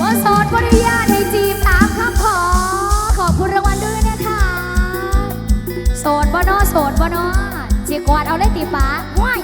บสดวริยาได้จีบตามคำขอ ขอบคุณรางวัลด้วยนะคะ โสดบ่นอโสดบ่นอจีกอดเอาเลยตีฟ้าห้วย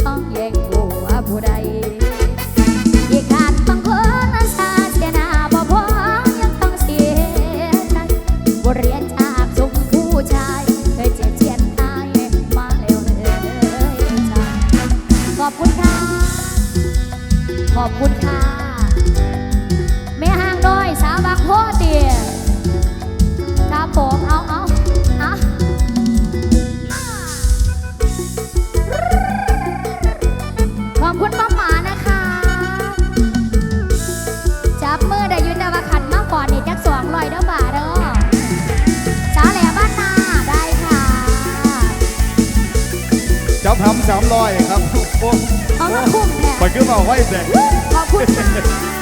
Oh yeah. ทำสามร้อยครับโอ้เอาละคุ้มเนี่ยมันคือเบาไว้แต่ขอบคุณ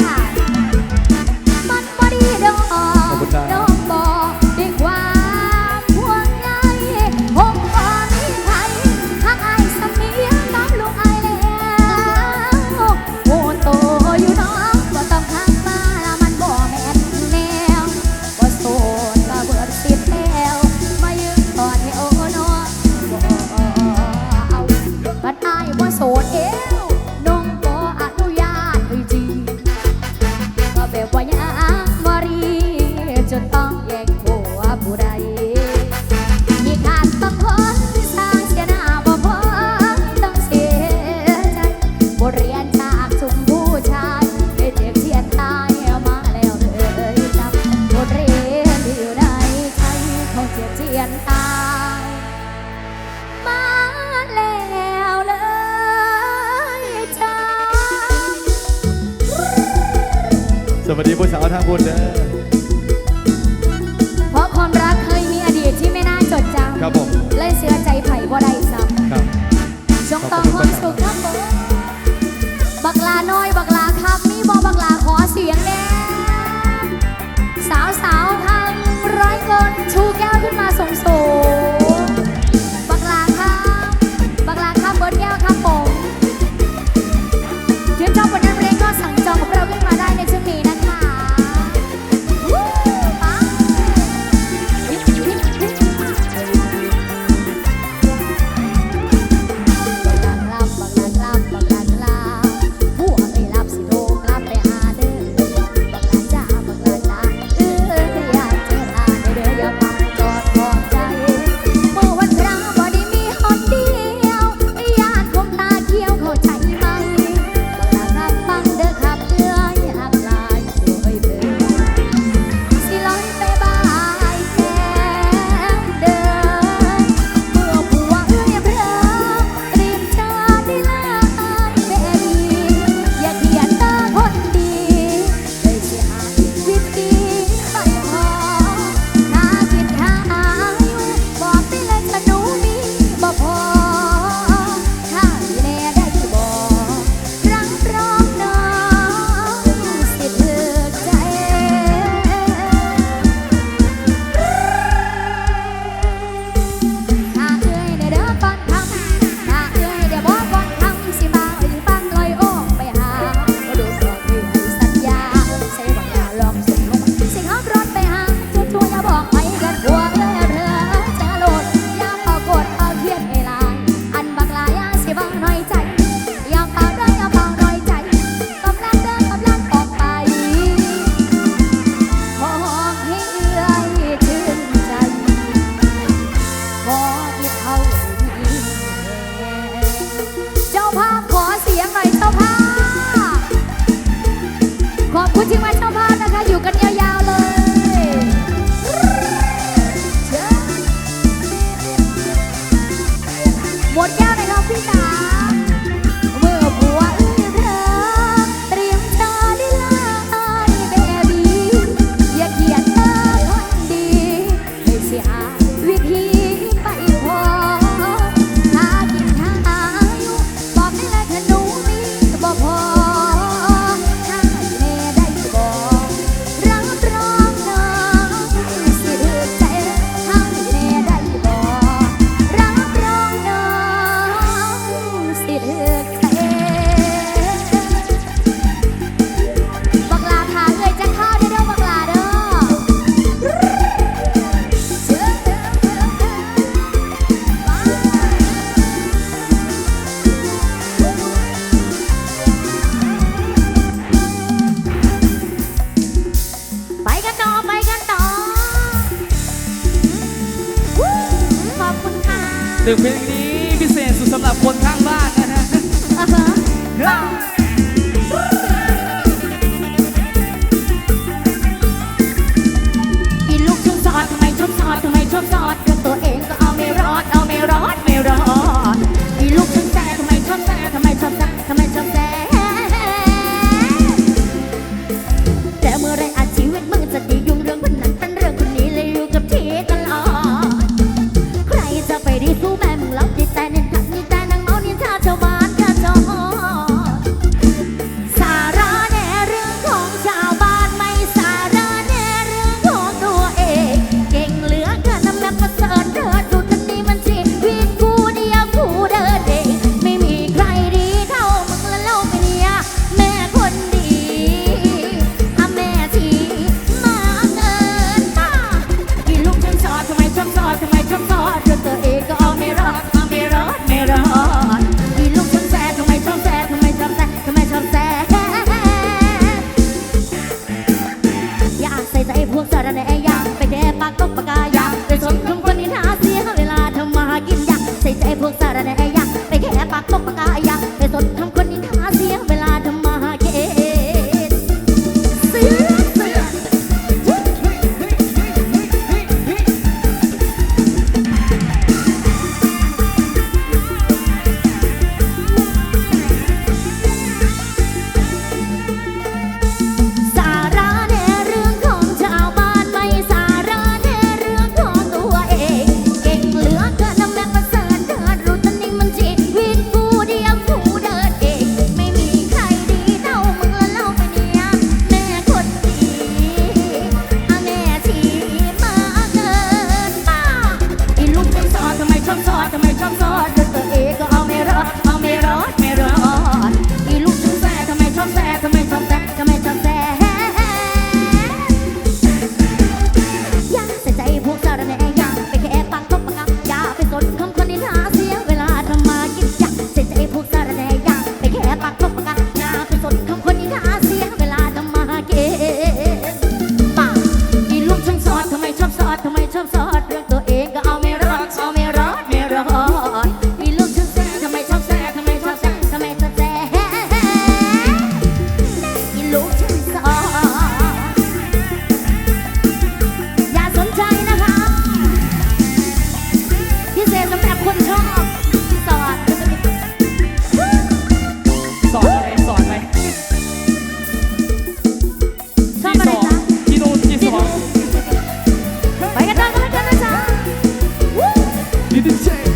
不想要他过生。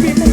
ดี